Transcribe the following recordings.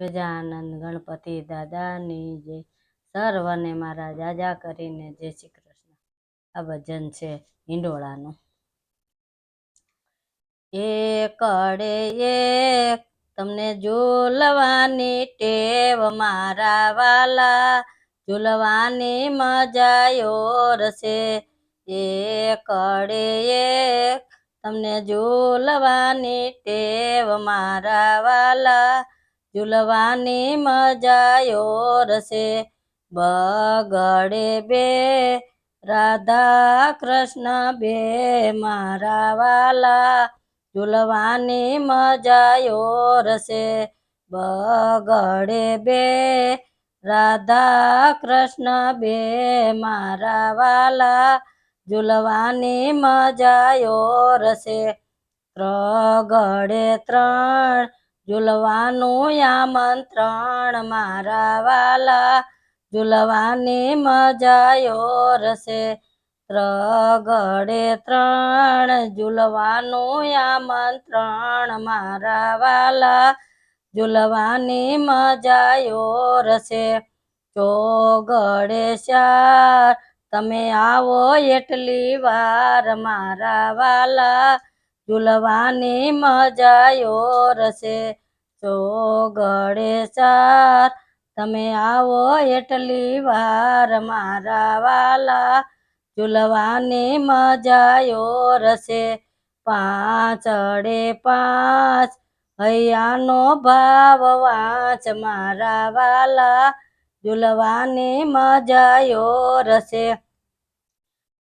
ગજાનંદ ગણપતિ દાદાની જય. સર્વને મારા જાજા કરીને જય શ્રી કૃષ્ણ. આ ભજન છે હિંડોળાનું. એકડે એક તમને ઝૂલવાની ટેવ મારા વાલા. ઝૂલવાની મજા ઓરશે એકડે એક તમને ઝૂલવાની ટેવ મારા વાલા. ઝૂલવાની મજા ઓરશે બગડે બે રાધા કૃષ્ણ બે મારા વાલા. ઝૂલવાની મજા ઓરશે બગડે બે રાધા કૃષ્ણ બે મારા વાલા. ઝૂલવાની મજા ઓરશે ત્રગડે ત્રણ ઝૂલવાનું આમંત્રણ મારા વાલા. ઝૂલવાની મજાયો રસે ત્રગડે ત્રણ. ઝૂલવાનું આમંત્રણ મારા વાલા. ઝૂલવાની મજાયો રસે ચોગડે ચાર તમે આવો એટલી વાર મારા વાલા. ઝૂલવાની મજા ઓરશે ચોગડે ચાર તમે આવો એટલી વાર મારા વાલા. ઝૂલવાની મજા ઓરશે પાંચડે પાંચ, હૈયાનો ભાવ વાંચ મારા વાલા. ઝૂલવાની મજા ઓરશે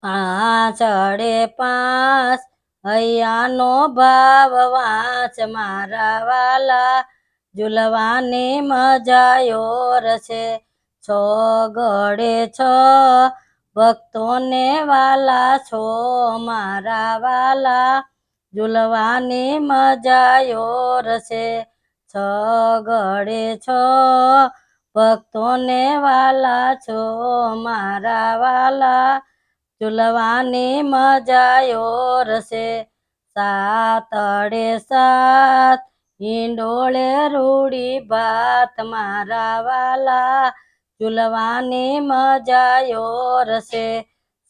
પાંચડે પાંચ હૈયાનો ભાવ વાંચ મારા વાલા. ઝૂલવાની મજા છે. છ ગળે છ ભક્તોને વાલા. છો મારા વાલા. ઝૂલવાની મજા છે. છ ગળે છ ભક્તોને વાલા. છો મારા વાલા. ઝૂલવાની મજા ઓરશે સાતડે સાત, હિંડોળે રૂડી ભાત, મારા વાલા ઝૂલવાની મજા ઓરશે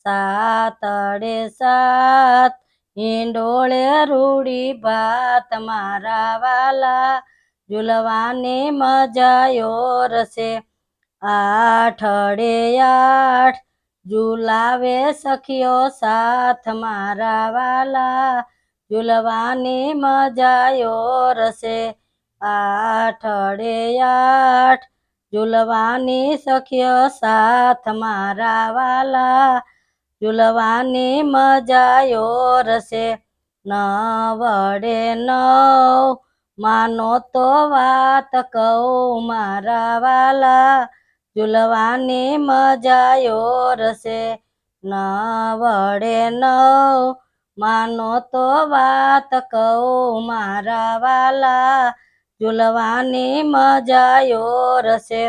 સાતડે સાત, હિંડોળે રૂડી ભાત, મારા વાલા ઝૂલવાની મજા ઓરશે આઠડે આઠ ઝુલાવે સખીઓ સાથ મારા વાલા. ઝુલવાની મજાયો રસે આઠડે આઠ. ઝુલવાની સખીઓ સાથ મારા વાલા. ઝુલવાની મજાયો રસે નવડે નવ. માનો તો વાત કહું મારા વાલા. ઝૂલવાની મજા ન વડે નવ માનો તો વાત કહું મારા વાલા. ઝૂલવાની મજા રસે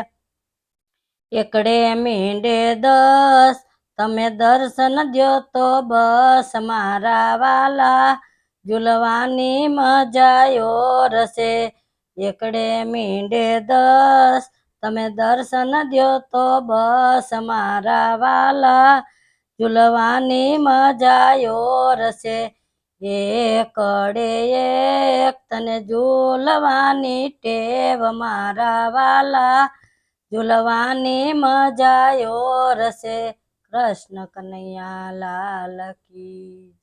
એકડે મીંડે દસ, તમે દર્શન દ્યો તો બસ મારા વાલા. ઝૂલવાની મજા રસે એકડે મીંડે દસ તમે દર્શન દો તો બસ મારા વાલા. ઝૂલવાની મજા ઓરશે એકડે એક તને ઝૂલવાની ટેવ મારા વાલા. ઝૂલવાની મજા રસે કૃષ્ણ કનૈયા લાલ કી